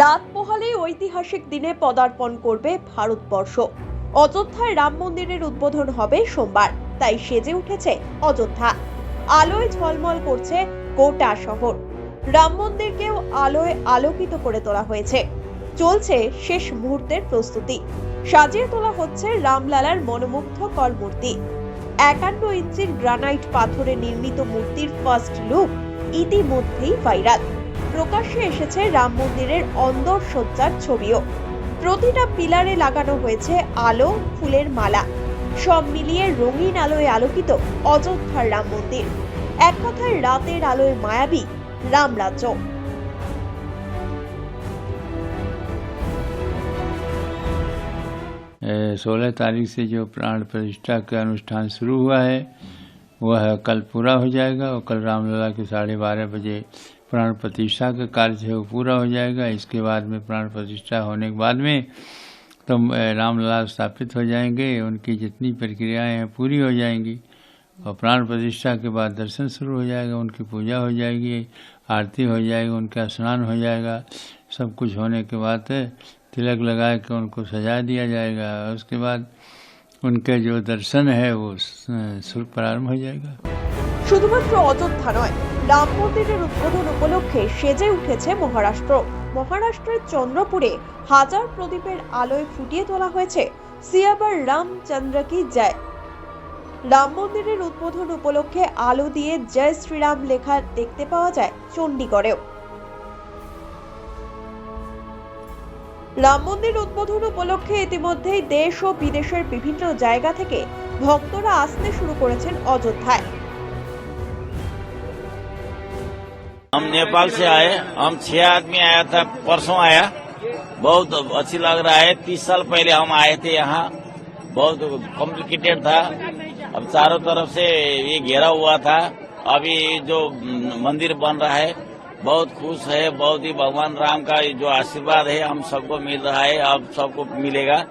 রাত পোহালে ঐতিহাসিক দিনে পদার্পণ করবে ভারতবর্ষ। অযোধ্যায় রাম মন্দিরের উদ্বোধন হবে সোমবার, তাই সেজে উঠেছে অযোধ্যা। আলোয় ঝলমল করছে গোটা শহর। রাম মন্দিরকেও আলোয় আলোকিত করে তোলা হয়েছে। চলছে শেষ মুহূর্তের প্রস্তুতি। সাজিয়ে তোলা হচ্ছে রামলালার মনোমুগ্ধকর মূর্তি একান্ন ইঞ্চির গ্রানাইট পাথরে নির্মিত মূর্তির ফার্স্ট লুক ইতিমধ্যেই ভাইরাল। প্রকাশ্যে এসেছে রাম মন্দিরের অন্দর সজ্জার ছবিও প্রতিটা পিলারে লাগানো হয়েছে আলো ফুলের মালা সব মিলিয়ে রঙিন আলোয় আলোকিত অযোধ্যার রাম মন্দির এক কথায় রাতের আলোয় মায়াবী রামরাজ্য सोलह तारीख से जो प्राण प्रतिष्ठा का अनुष्ठान शुरू हुआ है वह कल पूरा हो जाएगा और कल रामलला के साढ़े बारह बजे प्राण प्रतिष्ठा का कार्य है वो पूरा हो जाएगा। इसके बाद में प्राण प्रतिष्ठा होने के बाद में तो रामलला स्थापित हो जाएँगे। उनकी जितनी प्रक्रियाएँ हैं पूरी हो जाएँगी। और प्राण प्रतिष्ठा के बाद दर्शन शुरू हो जाएगा, उनकी पूजा हो जाएगी, आरती हो जाएगी, उनका स्नान हो जाएगा। सब कुछ होने के बाद तिलक लगा के उनको सजा दिया जाएगा। उसके बाद उनके जो दर्शन है वो शुरू प्रारंभ हो जाएगा। শুধুমাত্র অযোধ্যা নয়, রাম মন্দিরের উদ্বোধন উপলক্ষে সেজে উঠেছে মহারাষ্ট্র। মহারাষ্ট্রের চন্দ্রপুরে হাজার প্রদীপের আলোয় ফুটিয়ে তোলা হয়েছে সিয়াবার রামচন্দ্র কি জয়। রাম মন্দিরের উদ্বোধন উপলক্ষে আলো দিয়ে জয় শ্রীরাম লেখা দেখতে পাওয়া যায় চণ্ডীগড়েও। রাম মন্দির উদ্বোধন উপলক্ষে ইতিমধ্যেই দেশ ও বিদেশের বিভিন্ন জায়গা থেকে ভক্তরা আসতে শুরু করেছেন অযোধ্যায়। हम नेपाल से आए हम छह आदमी आया था परसों आया बहुत अच्छी लग रहा है तीस साल पहले हम आए थे यहाँ बहुत कॉम्प्लिकेटेड था अब चारों तरफ से ये घेरा हुआ था अभी जो मंदिर बन रहा है बहुत खुश है बहुत ही भगवान राम का जो आशीर्वाद है हम सबको मिल रहा है अब सबको मिलेगा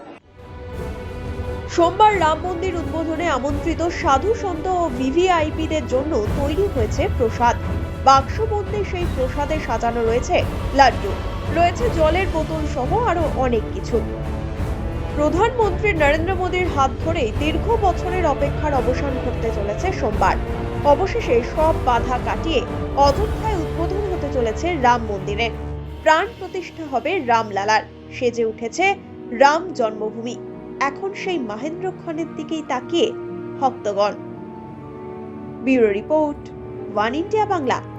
সোমবার রাম মন্দির উদ্বোধনে আমন্ত্রিত সাধু সন্ত ও ভিভিআইপিদের জন্য তৈরি হয়েছে প্রসাদ বাক্সবন্দি সেই প্রসাদে সাজানো রয়েছে লাড্ডু। রয়েছে জলের বোতল সহ আরও অনেক কিছু। প্রধানমন্ত্রী নরেন্দ্র মোদীর হাত ধরে দীর্ঘ বছরের অপেক্ষার অবসান ঘটতে চলেছে সোমবার। অবশেষে সব বাধা কাটিয়ে অযোধ্যায় উদ্বোধন হতে চলেছে রাম মন্দিরের প্রাণ প্রতিষ্ঠা হবে রামলালার। সেজে উঠেছে রাম জন্মভূমি। এখন সেই মাহেন্দ্র খনের দিকেই তাকিয়ে ভক্তগণ। Bureau report, one India Bangla.